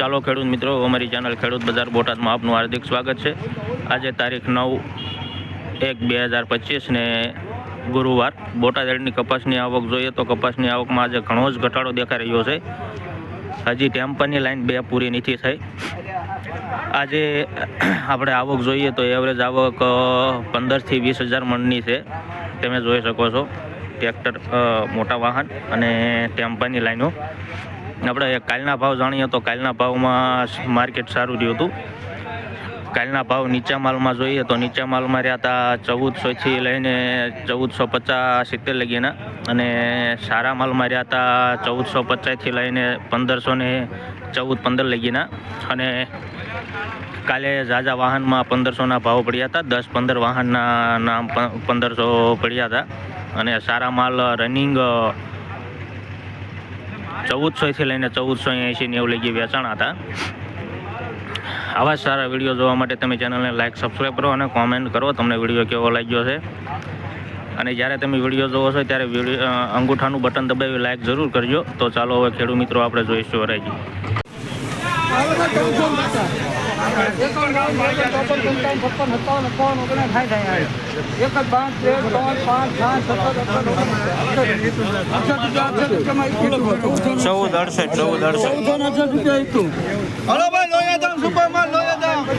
ચાલો ખેડૂત મિત્રો, અમારી ચેનલ ખેડૂત બજાર બોટાદમાં આપનું હાર્દિક સ્વાગત છે. આજે તારીખ નવ એક બે હજાર ને ગુરુવાર. બોટાદ કપાસની આવક જોઈએ તો કપાસની આવકમાં આજે ઘણો જ ઘટાડો દેખાઈ રહ્યો છે. હજી ટેમ્પરની લાઈન બે પૂરી નથી થઈ. આજે આપણે આવક જોઈએ તો એવરેજ આવક પંદરથી વીસ હજાર મણની છે. તમે જોઈ શકો છો, ટ્રેક્ટર મોટા વાહન અને ટેમ્પાની લાઈનો. આપણે કાલના ભાવ જાણીએ તો કાલના ભાવમાં માર્કેટ સારું રહ્યું હતું. કાલના ભાવ નીચા માલમાં જોઈએ તો નીચા માલમાં રહ્યા હતા ચૌદસોથી લઈને ચૌદસો પચાસ સિત્તેર લગીના. અને સારા માલમાં રહ્યા હતા ચૌદસો પચાસથી લઈને પંદરસો ને ચૌદ પંદર લગીના. અને કાલે ઝાઝા વાહનમાં પંદરસોના ભાવ પડ્યા હતા. દસ પંદર વાહનના નામ પંદરસો પડ્યા હતા. અને સારા માલ રનિંગ ચૌદસોથી લઈને ચૌદસો એંશી નેવું લગી વેચાણ હતા. આવા સારા વીડિયો જોવા માટે તમે ચેનલને લાઇક સબસ્ક્રાઈબ કરો અને કોમેન્ટ કરો. તમને વીડિયો કેવો લાગ્યો છે? અને જ્યારે તમે વીડિયો જોવો છો ત્યારે વીડિયો અંગૂઠાનું બટન દબાવી લાઇક જરૂર કરજો. તો ચાલો હવે ખેડૂત મિત્રો, આપણે જોઈશું હરાજી. એક જ પાંચ તેર ત્રણ પાંચ સાત સત્તર ચૌદ અડસઠ ચૌદ અડસઠ. ચૌદ અડસઠ રૂપિયા હતું હલો ભાઈ લોયા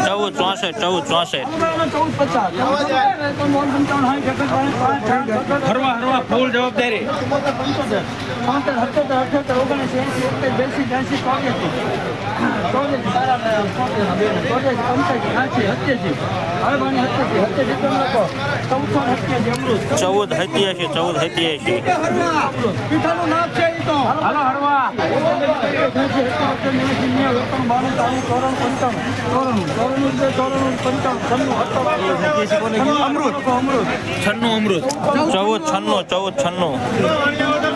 ચૌદ ચોસઠ ચૌદ ચોસઠ હરવા હરવા ફૂલ જવાબદારી ચૌદ સત્યાસી ચૌદ સત્યાસી પીઠાનું નામ છે ઈ તો હાલો હરવા અમૃત અમૃત. છન્નું અમૃત. ચૌદ છન્નું ચૌદ છન્નું.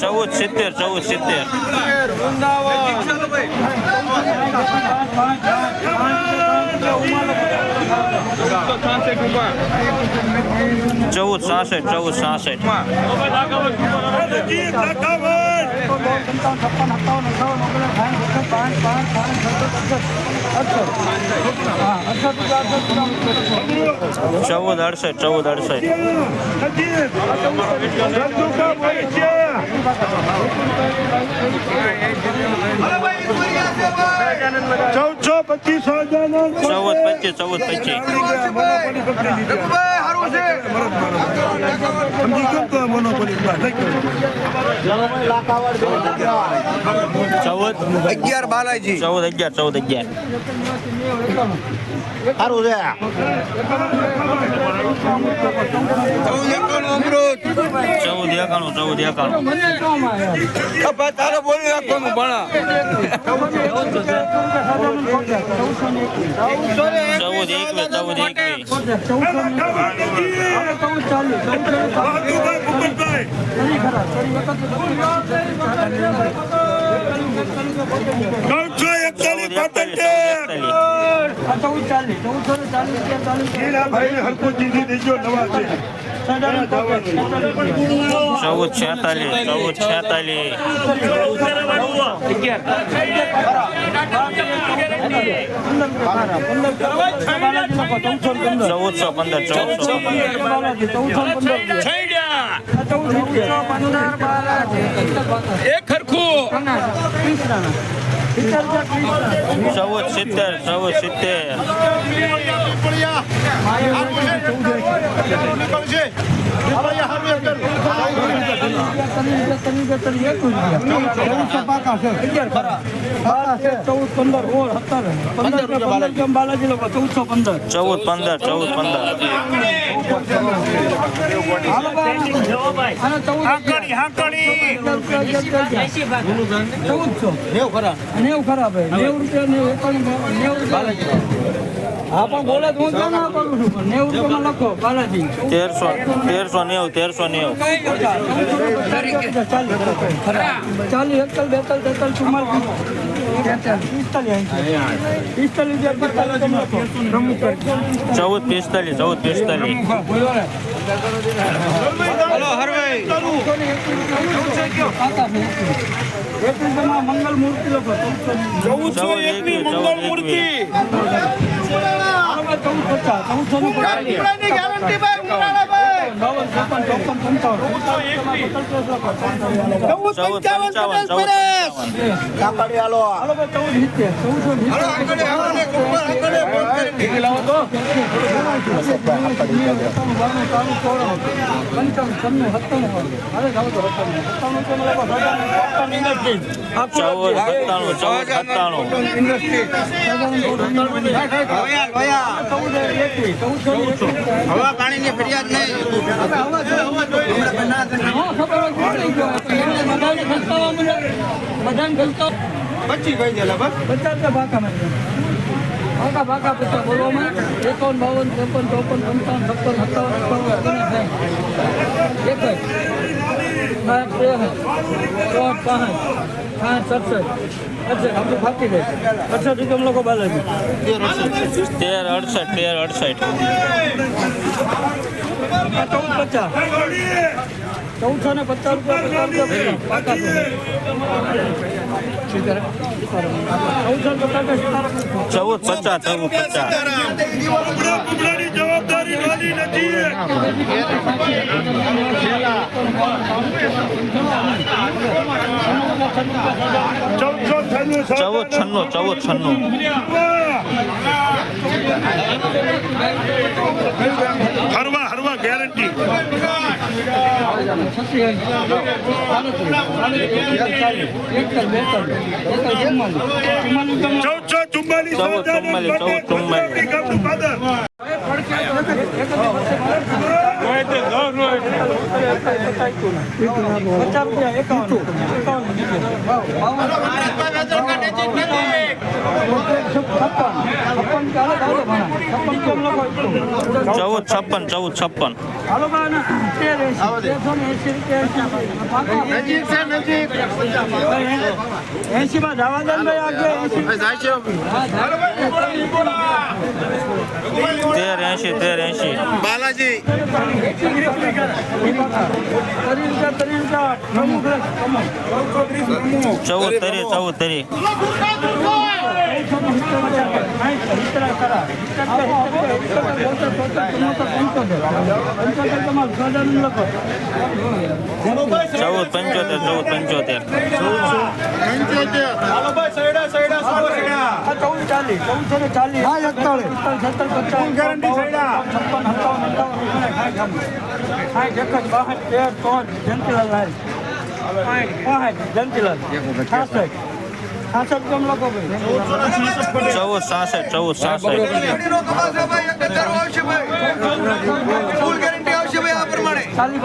ચૌદ સિત્તેર ચૌદ સિત્તેર. ચૌદ સાસઠ ચૌદ સાસઠ. ચૌદ અડસઠ ચૌદ અડસઠ. પચીસ ચૌદ પચીસ ચૌદ પચીસ મોનોપોલી ચૌદ અગિયાર બાલાજી ચૌદ અગિયાર. ચૌદ અગિયાર. સારું છે અમૃત ચૌદ એકાણું ચૌદ એકાણું ભાઈ તારે બોલી રાખવાનું ભણા. ચૌદ એકવીસ ચૌદ એકવીસ ચૌદસો ચૌદ એકતાલીસ એકતાલીસ ચૌદ એકતાલીસ ભાઈ હરકું જીતી દેજો નવા છે. ચૌદ છેતાલીસ ચૌદ છેતાલીસ. ચૌદસો પંદર ચૌદસો એક ખરખું ચૌદ સિત્તેર ચૌદ સિત્તેર. ચૌદ પંદર ઓળ સત્તર પંદર કે પંદર કેમ ચૌદસો પંદર ચૌદ પંદર ચૌદ પંદર હાલો ચૌદ ખરા. નેવું ખરાબ હે નેવું રૂપિયા નેવું એકાણું નેવું રૂપિયા. હા પણ બોલે હું ક્યાં ના કરું છું? પણ નેવું રૂપિયામાં લખો બાલાજી. તેરસો તેરસો નેવું તેરસો નેવું. ચાલીસ એકલ બેતલ તેતલ ચુમ્માલ પિસ્તાલીસ પિસ્તાલીસ ચૌદ પિસ્તાલીસ ચૌદ પિસ્તાલીસ. મંગલ મૂર્તિ લખો ચૌદસો નું ઉમરાના ભાઈ બાવન છપ્પન ચોપન પંચાવન. પંચાવન હાલો ચૌદ સત્તાણું ચૌદ હવા પાણીની ફરિયાદ નહીં બધાને ગલતો પચી ભાઈ દેલા બસ પચાસ બોલવામાં એકાવન બાવન ત્રેપન ચોપન પંચાવન છપ્પન સત્તાવન અઠાવન એક પાંચ ત્રેસઠ પાંચ પાંચ સડસઠ. અડસઠ આપણું ફાટી જાય અડસઠ રૂપિયા લોકો બાલાજી. તેર અડસઠ. તેર અડસઠ ચૌદ પચાસ. ચૌદસો ને પચાસ રૂપિયા ચૌદ પચાસ ચૌદ પચાસ ચૌદ પચાસ. ચૌદ છન્નું. ચૌદ છન્નું. ચુમ્માલીસ ચૌદ ચુમ્માલીસ, ચૌદ ચુમ્માલીસ. પચાસ રૂપિયા એકાવન એકાવન છપ્પન છપ્પન ચાલો ચાલો ચૌદ છપ્પન ચૌદ છપ્પન. તેર એસી તેર એસી બાલાજી. ચૌદ તરી ચૌદ તરી. ચૌદ પંચોતેર ચૌદ પંચોતેર જયંતિલાલ ભાઈ છાસઠ કેમ લોકો ભાઈ? ચૌદ સાસઠ ચૌદ સાસઠ. પ્રમાણે ચાલી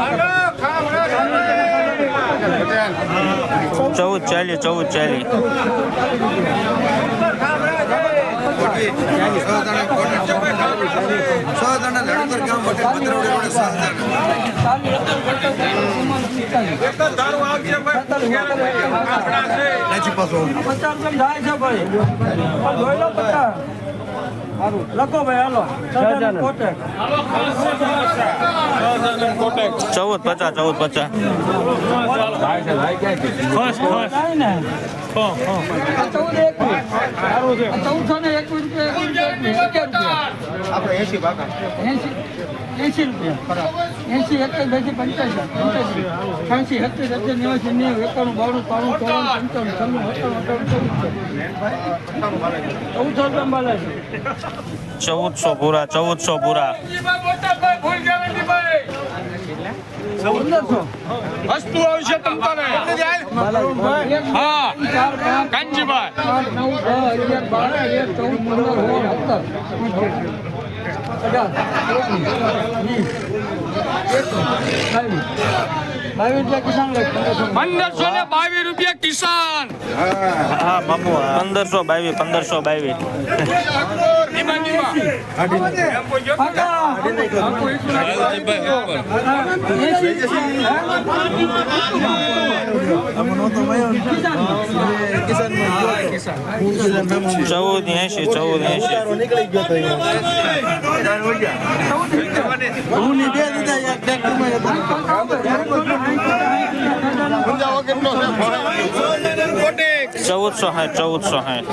ચૌદ ચાલી ચૌદ ચાલીસ. જાય છે ભાઈ જોઈ લો પચાસ લખો ભાઈ હાલો ચૌદ પચાસ ચૌદ પચાસ ચૌદસો ને એકવીસ આપણે એસી બાકા એંશી એંશી રૂપિયા એંશી એકત્રીસ બેસી પંચ્યાસી પંચ્યાસી. છ્યાસી સત્તર સત્તર નેવાસી નેવું એકાણું બાણું ત્રાણું ચોરાણું પંચાણું છન્નું અઠાણું ચૌદસો રૂપિયા બાલાજી ચૌદસો પૂરા ચૌદસો પૂરા વસ્તુ આવશે તમતારે હા કાનજીભાઈ. અઢાર ઓગણીસ પંદરસો ને બાવીસ રૂપિયા કિસાન. હા મામુ પંદરસો બાવીસ પંદરસો બાવીસ. ધીમા ચૌદ એંશી ચૌદ એંશી ચૌદસો સાઠ ચૌદસો સાઠ